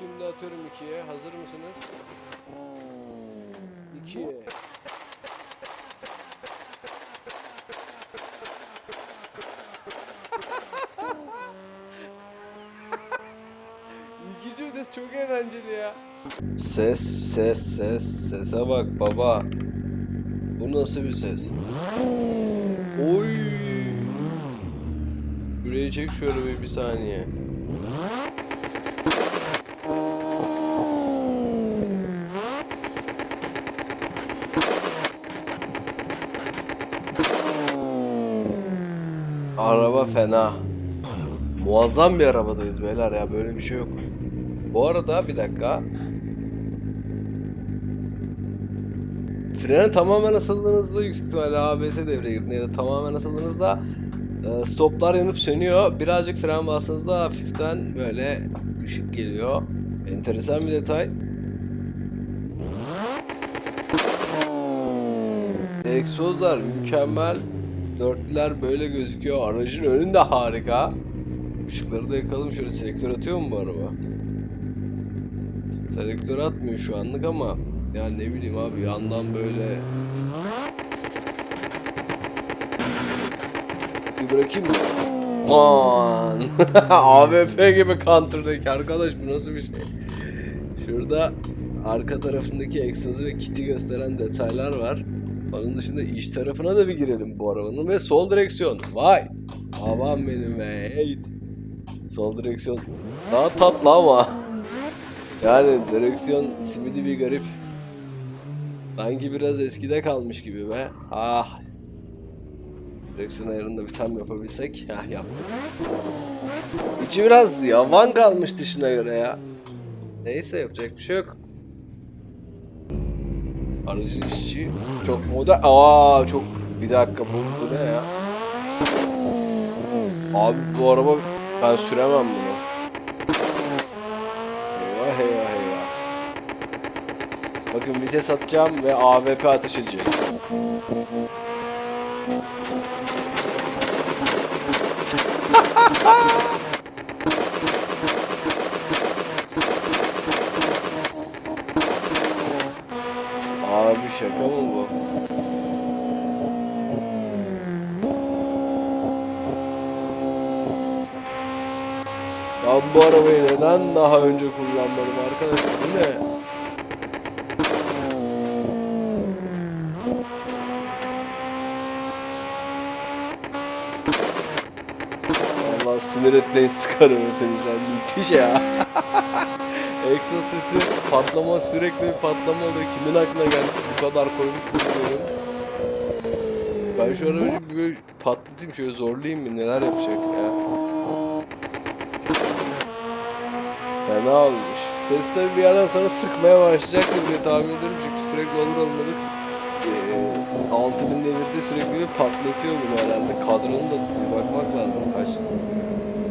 Şimdi atıyorum ikiye. Hazır mısınız? İki. İkinci vites çok eğlenceli ya. Ses, ses, ses. Sese bak baba. Bu nasıl bir ses? Oy. Şuraya çek şöyle bir, bir saniye. Araba fena. Muazzam bir arabadayız beyler ya böyle bir şey yok. Bu arada bir dakika. Frene tamamen asıldığınızda yüksek ihtimalle ABS devreye girdiğinde ya da tamamen asıldığınızda e, stoplar yanıp sönüyor. Birazcık fren bastığınızda hafiften böyle ışık geliyor. Enteresan bir detay. Egzozlar mükemmel. Dörtlüler böyle gözüküyor. Aracın önü de harika. Işıkları da yakalım. Şöyle selektör atıyor mu bu araba? Selektör atmıyor şu anlık ama ya ne bileyim abi yandan böyle bir bırakayım mı? Aman. AWP gibi counter'daki arkadaş bu nasıl bir şey? Şurada arka tarafındaki egzozu ve kiti gösteren detaylar var. Onun dışında iç tarafına da bir girelim bu arabanın ve sol direksiyon. Vay! Aman benim be. Hey. Sol direksiyon daha tatlı ama. Yani direksiyon simidi bir garip. Sanki biraz eskide kalmış gibi be. Ah. Direksiyon ayarında bir tam yapabilsek. Hah yaptık. İçi biraz yavan kalmış dışına göre ya. Neyse yapacak bir şey yok. Aracın işçi çok modern. Aa çok bir dakika bu, bu ne ya? Abi bu araba ben süremem bunu. Eyvah eyvah eyvah. Bakın vites atacağım ve AWP ateş edecek. şaka mı bu? Ben bu arabayı neden daha önce kullanmadım arkadaşlar? Bu ne? Allah sinir etmeyin sıkarım hepinizden. Müthiş ya. Exos sesi patlama sürekli bir patlama oluyor. Kimin aklına gelmiş bu kadar koymuş bilmiyorum. Ben şu arabayı bir böyle patlatayım şöyle zorlayayım mı neler yapacak ya. Fena olmuş. Ses tabi bir yerden sonra sıkmaya başlayacaktır diye tahmin ederim çünkü sürekli olur olmadık. Ee, 6000 devirde sürekli bir patlatıyor bunu herhalde. Kadronun da bakmak lazım kaç.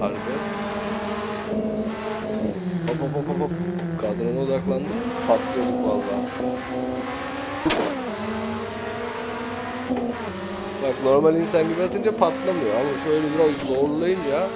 Harbi. Hop hop hop. Kadrona odaklandık. Patlıyorduk vallahi. Bak normal insan gibi atınca patlamıyor ama şöyle biraz zorlayınca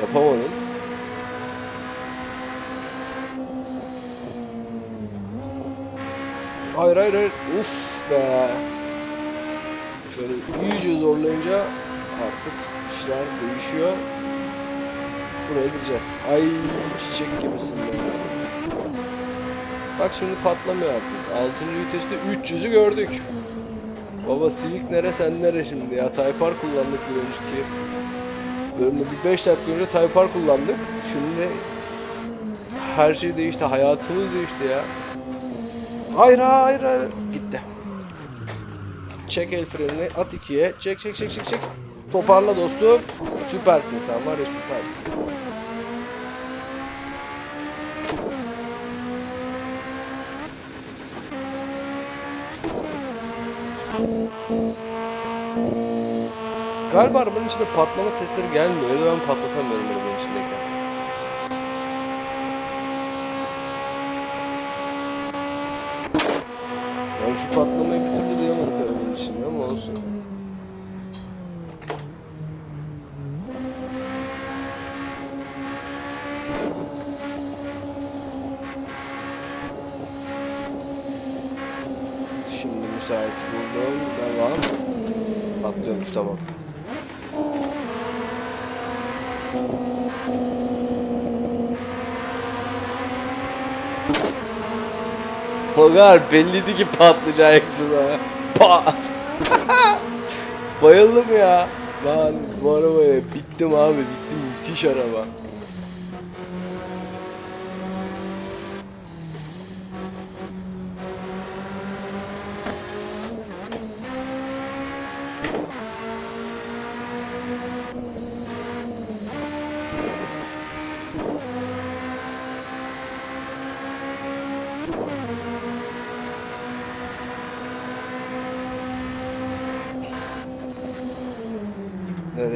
yapamadım. Hayır hayır hayır. Uf be. Şöyle iyice zorlayınca artık işler değişiyor. Buraya gireceğiz. Ay çiçek gibisin be. Bak şimdi patlamıyor artık. 6. viteste 300'ü gördük. Baba Civic nere sen nere şimdi ya? Type R kullandık bir önceki bölümde. Bir 5 dakika önce Type R kullandık. Şimdi her şey değişti. Hayatımız değişti ya. Hayır hayır hayır. Gitti. Çek el frenini at ikiye. Çek çek çek çek çek. Toparla dostum. Süpersin sen var ya süpersin. Galiba arabanın içinde patlama sesleri gelmiyor ya da ben patlatamıyorum arabanın içindeyken. Yani şu patlamayı bir türlü duyamadık arabanın içinde ama olsun. müsait buldum. Devam. Patlıyormuş tamam. Hogar belliydi ki patlayacaksın ha. Pat. Bayıldım ya. Ben bu arabaya bittim abi bittim müthiş araba.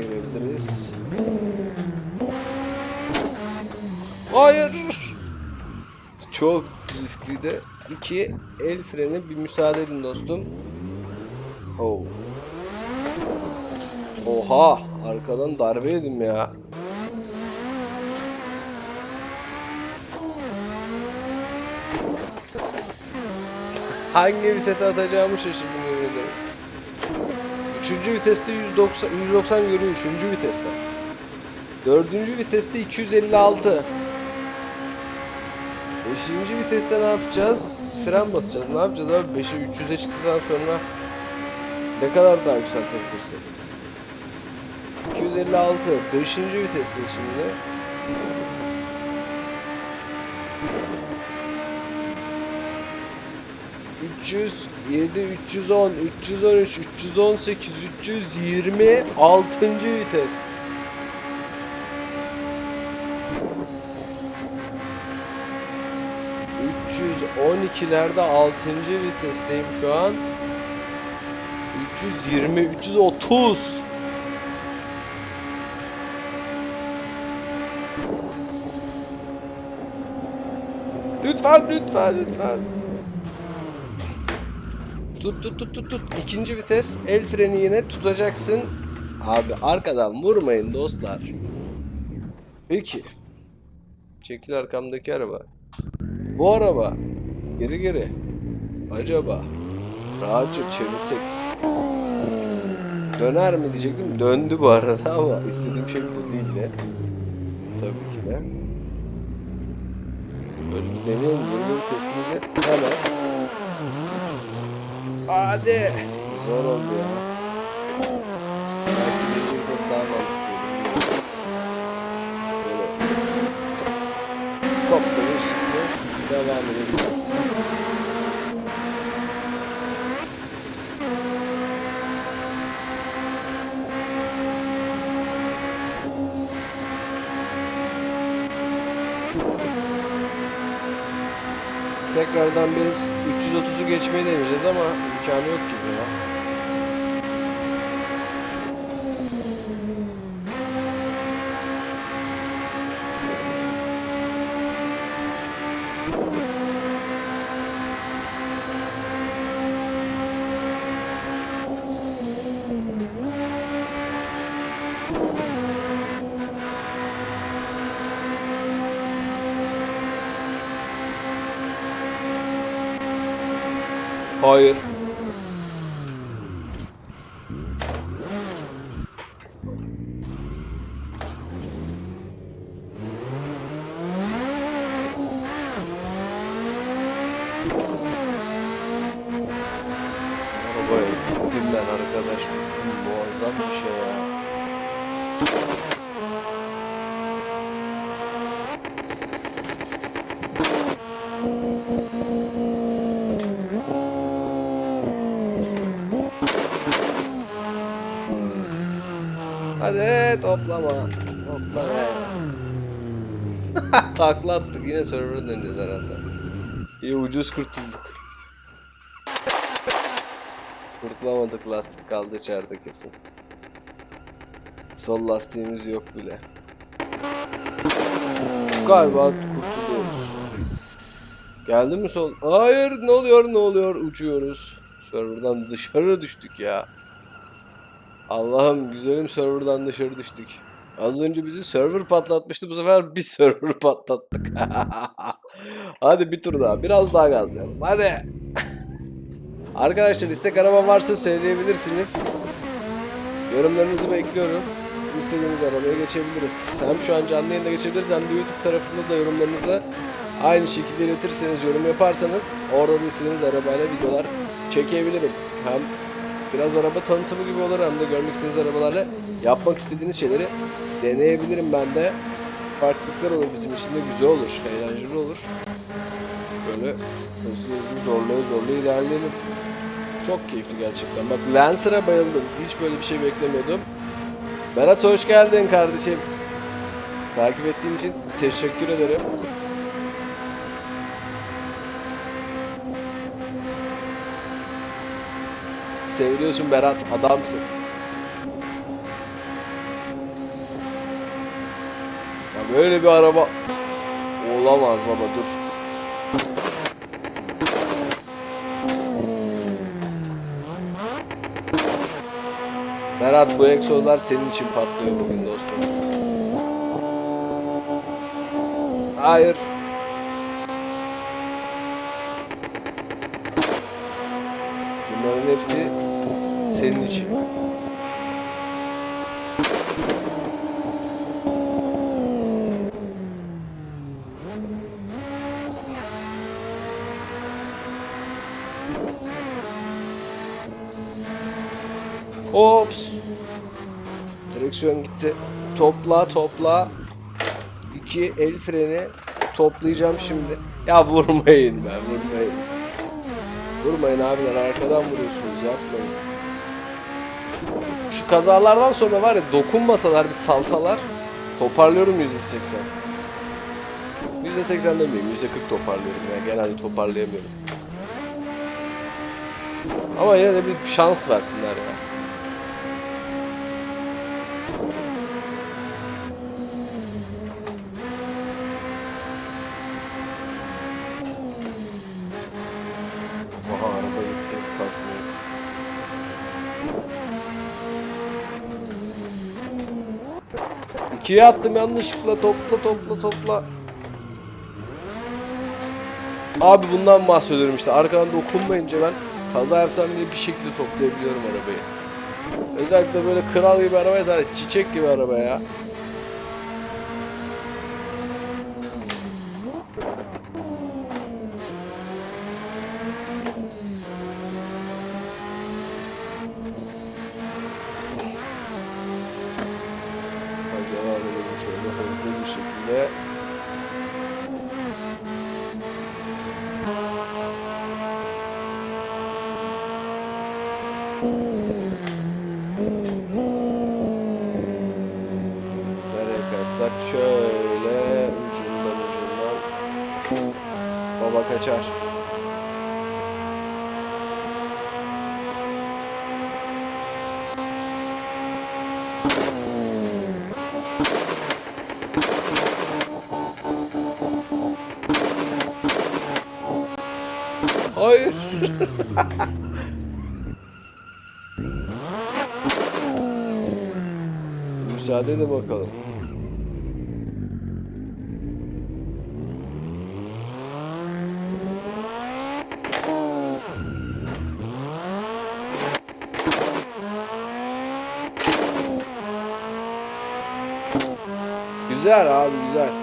Gidebiliriz? Hayır. Çok riskliydi. İki el freni bir müsaade edin dostum. Oh. Oha arkadan darbe yedim ya. Hangi vitese atacağımı şaşırdım. Üçüncü viteste 190, 190 görüyor üçüncü viteste. Dördüncü viteste 256. Beşinci viteste ne yapacağız? Fren basacağız. Ne yapacağız abi? Beşi 300'e çıktıktan sonra ne kadar daha yükseltebilirsin? 256. Beşinci viteste şimdi. 300, 7, 310, 313, 318, 320, 6. vites. ...312'lerde 6. vitesteyim şu an. 320, 330... 3 fahren, 3 fahren, 3 fahren. Tut tut tut tut tut. İkinci vites. El freni yine tutacaksın. Abi arkadan vurmayın dostlar. Peki. Çekil arkamdaki araba. Bu araba. Geri geri. Acaba. Rahatça çevirsek. Döner mi diyecektim. Döndü bu arada ama istediğim şey bu değil de. Tabii ki de. Böyle bir deneyelim. Yeni testimizi hemen. Hadi. Zor oldu ya. Belki birinci vites daha mantıklı. Böyle. Koptu mi? Devam edebiliriz. Tekrardan biz 330'u geçmeyi deneyeceğiz ama imkanı yok gibi ya. Hayır. Arabaya gittim ben arkadaş. Muazzam bir şey ya. Hadi toplama. Toplama. Takla attık yine server'a döneceğiz herhalde. İyi ucuz kurtulduk. Kurtulamadık lastik kaldı içeride kesin. Sol lastiğimiz yok bile. Galiba kurtuluyoruz. Geldi mi sol? Hayır ne oluyor ne oluyor uçuyoruz. Serverdan dışarı düştük ya. Allah'ım güzelim serverdan dışarı düştük. Az önce bizi server patlatmıştı bu sefer bir server patlattık. Hadi bir tur daha biraz daha gazlayalım hadi. Arkadaşlar istek araba varsa söyleyebilirsiniz. Yorumlarınızı bekliyorum. İstediğiniz arabaya geçebiliriz. Hem şu an canlı yayında geçebiliriz hem de YouTube tarafında da yorumlarınızı aynı şekilde iletirseniz, yorum yaparsanız orada da istediğiniz arabayla videolar çekebilirim. Hem biraz araba tanıtımı gibi olur hem de görmek istediğiniz arabalarla yapmak istediğiniz şeyleri deneyebilirim ben de. Farklılıklar olur bizim için de güzel olur, eğlenceli olur. Böyle hızlı hızlı zorlaya zorlaya ilerleyelim. Çok keyifli gerçekten. Bak Lancer'a bayıldım. Hiç böyle bir şey beklemiyordum. Berat hoş geldin kardeşim. Takip ettiğin için teşekkür ederim. Seviyorsun Berat, adamsın. Ya böyle bir araba olamaz baba dur. Berat bu egzozlar senin için patlıyor bugün dostum. Hayır. Bunların hepsi senin için. Direksiyon gitti. Topla topla. İki el freni toplayacağım şimdi. Ya vurmayın ben vurmayın. Vurmayın abiler arkadan vuruyorsunuz yapmayın. Şu kazalardan sonra var ya dokunmasalar bir salsalar toparlıyorum %80. %80 demeyeyim %40 toparlıyorum ya genelde toparlayamıyorum. Ama yine de bir şans versinler ya. Aha araba gitti kalkmıyor. İkiye attım yanlışlıkla topla topla topla. Abi bundan bahsediyorum işte arkadan dokunmayınca ben kaza yapsam bile bir şekilde toplayabiliyorum arabayı. Özellikle böyle kral gibi araba zaten çiçek gibi araba ya. Hadi devam edelim şöyle hızlı bir şekilde. Nereye şöyle ucundan ucundan. Baba kaçar. Hayır. Müsaade edin bakalım. Güzel abi güzel.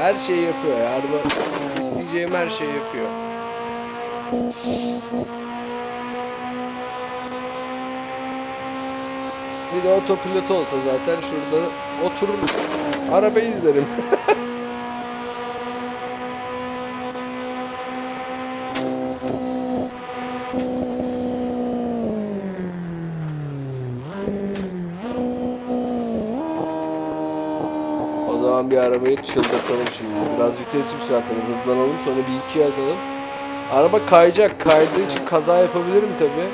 Her şeyi yapıyor ya. Araba isteyeceğim her şeyi yapıyor. Bir de otopilot olsa zaten şurada oturur arabayı izlerim. arabayı çıldırtalım şimdi. Biraz vites yükseltelim, hızlanalım, sonra bir iki atalım. Araba kayacak, kaydığı için kaza yapabilirim tabi.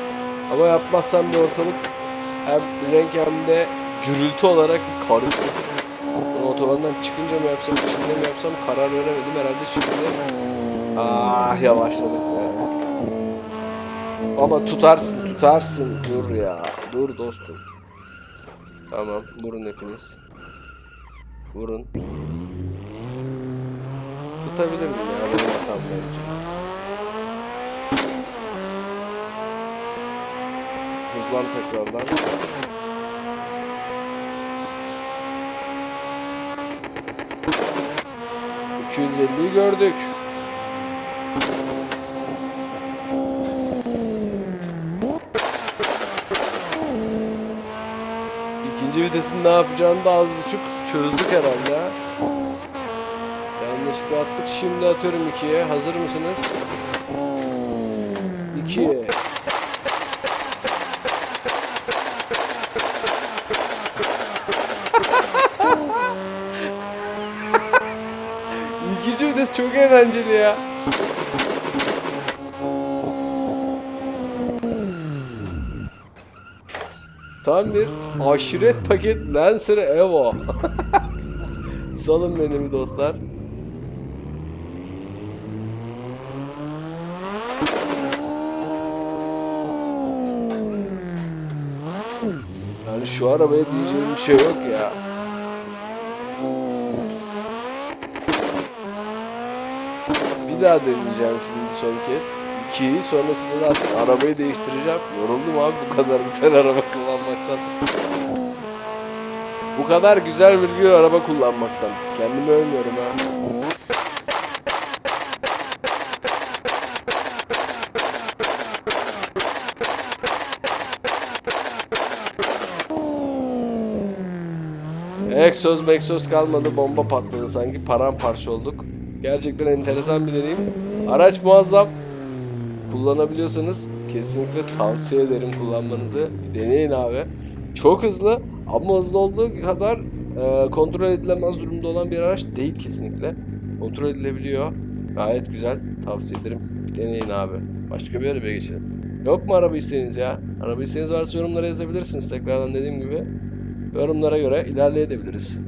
Ama yapmazsam da ortalık hem renk hem de gürültü olarak bir karışsın. Bunu otobandan çıkınca mı yapsam, içinde mi yapsam karar veremedim. Herhalde şimdi ah yavaşladık be. Ama tutarsın, tutarsın. Dur ya, dur dostum. Tamam, vurun hepiniz. Vurun. Tutabilirdim ya. Benim hatam. Hızlan tekrardan. ...250'yi gördük. İkinci vitesini ne yapacağını da az buçuk çözdük herhalde. ha. Yanlışlıkla attık. Şimdi atıyorum ikiye. Hazır mısınız? İki. İkinci vites çok eğlenceli ya. Tam bir aşiret paket Lancer Evo. Salın beni mi dostlar? Yani şu arabaya diyeceğim bir şey yok ya. Bir daha deneyeceğim şimdi son kez. İkiyi sonrasında da artık arabayı değiştireceğim. Yoruldum abi bu kadar güzel araba kullanmaktan. Bu kadar güzel bir araba kullanmaktan. Kendimi övmüyorum ha. Egzoz meksoz kalmadı bomba patladı sanki paramparça olduk. Gerçekten enteresan bir deneyim. Araç muazzam. Kullanabiliyorsanız kesinlikle tavsiye ederim kullanmanızı. Bir deneyin abi. Çok hızlı ama hızlı olduğu kadar e, kontrol edilemez durumda olan bir araç değil kesinlikle. Kontrol edilebiliyor. Gayet güzel. Tavsiye ederim. Deneyin abi. Başka bir arabaya geçelim. Yok mu araba isteğiniz ya? Araba isteğiniz varsa yorumlara yazabilirsiniz. Tekrardan dediğim gibi yorumlara göre ilerleyebiliriz.